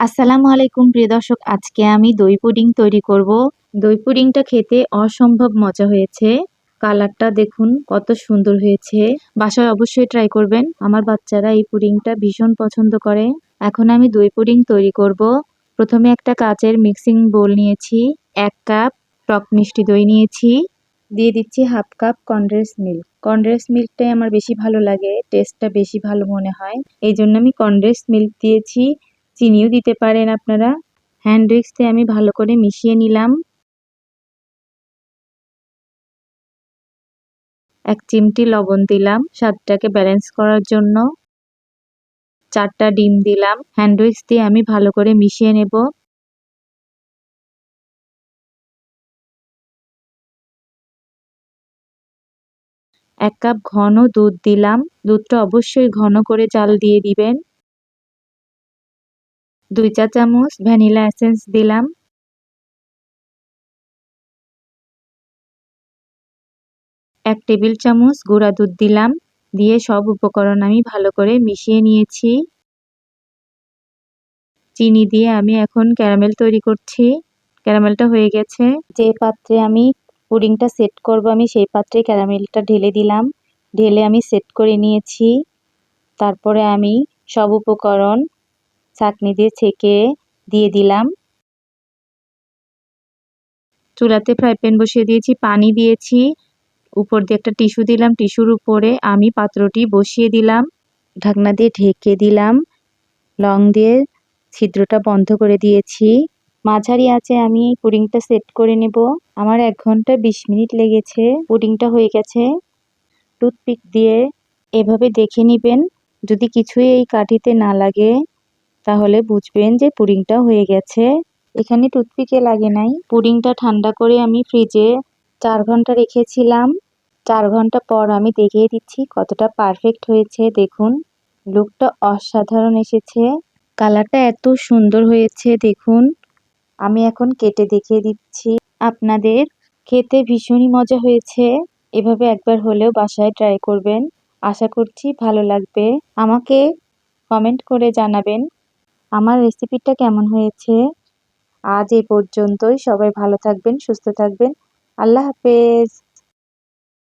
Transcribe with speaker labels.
Speaker 1: আসসালামু আলাইকুম প্রিয় দর্শক, আজকে আমি দই পুডিং তৈরি করব। দই পুডিংটা খেতে অসম্ভব মজা হয়েছে। কালারটা দেখুন, কত সুন্দর হয়েছে। বাসায় অবশ্যই ট্রাই করবেন। আমার বাচ্চারা এই পুডিংটা ভীষণ পছন্দ করে। এখন আমি দই পুডিং তৈরি করব। প্রথমে একটা কাচের মিক্সিং বোল নিয়েছি, এক কাপ টক মিষ্টি দই নিয়েছি। দিয়ে দিচ্ছি half cup condense milk condense মিল্কটাই আমার বেশি ভালো লাগে টেস্টটা বেশি ভালো মনে হয়। এই জন্য আমি কনডেন্স মিল্ক দিয়েছি। চিনিও দিতে পারেন আপনারা। হ্যান্ড উইক্স আমি ভালো করে মিশিয়ে নিলাম। এক চিমটি লবণ দিলাম, স্বাদটাকে ব্যালেন্স করার জন্য। চারটা ডিম দিলাম। হ্যান্ড উইক্স দিয়ে আমি ভালো করে মিশিয়ে নেব। এক কাপ ঘন দুধ দিলাম। দুধটা অবশ্যই ঘন করে জাল দিয়ে দিবেন। দুই চা চামচ ভ্যানিলা এসেন্স দিলাম। এক টেবিল চামচ গুঁড়া দুধ দিলাম। দিয়ে সব উপকরণ আমি ভালো করে মিশিয়ে নিয়েছি। চিনি দিয়ে আমি এখন ক্যারামেল তৈরি করছি। ক্যারামেলটা হয়ে গেছে। যে পাত্রে আমি পুডিংটা সেট করব, আমি সেই পাত্রে ক্যারামেলটা ঢেলে দিলাম। ঢেলে আমি সেট করে নিয়েছি। তারপরে আমি সব উপকরণ চাটনি দিয়ে ছেঁকে দিয়ে দিলাম। চুলাতে ফ্রাই প্যান বসিয়ে দিয়েছি, পানি দিয়েছি। উপর দিয়ে একটা টিস্যু দিলাম, টিস্যুর উপরে আমি পাত্রটি বসিয়ে দিলাম, ঢাকনা দিয়ে ঢেকে দিলাম, লং দিয়ে ছিদ্রটা বন্ধ করে দিয়েছি। মাঝারি আছে আমি পুডিংটা সেট করে নেব। আমার এক ঘণ্টা বিশ মিনিট লেগেছে, পুডিংটা হয়ে গেছে। টুথপিক দিয়ে এভাবে দেখে নেবেন, যদি কিছুই এই কাঠিতে না লাগে। তাহলে বুঝবেন যে পুডিংটা হয়ে গেছে। এখানে টুথপিকে লাগে নাই। পুডিংটা ঠান্ডা করে আমি ফ্রিজে চার ঘণ্টা রেখেছিলাম। চার ঘণ্টা পর আমি দেখিয়ে দিচ্ছি কতটা পারফেক্ট হয়েছে। দেখুন, লুকটা অসাধারণ এসেছে। কালারটা এত সুন্দর হয়েছে, দেখুন। আমি এখন কেটে দেখিয়ে দিচ্ছি। আপনাদের খেতে ভীষণই মজা হয়েছে। এভাবে একবার হলেও বাসায় ট্রাই করবেন। আশা করছি ভালো লাগবে। আমাকে কমেন্ট করে জানাবেন আমার রেসিপিটা কেমন হয়েছে? আজ এ পর্যন্তই। সবাই ভালো থাকবেন সুস্থ থাকবেন। আল্লাহ হাফেজ।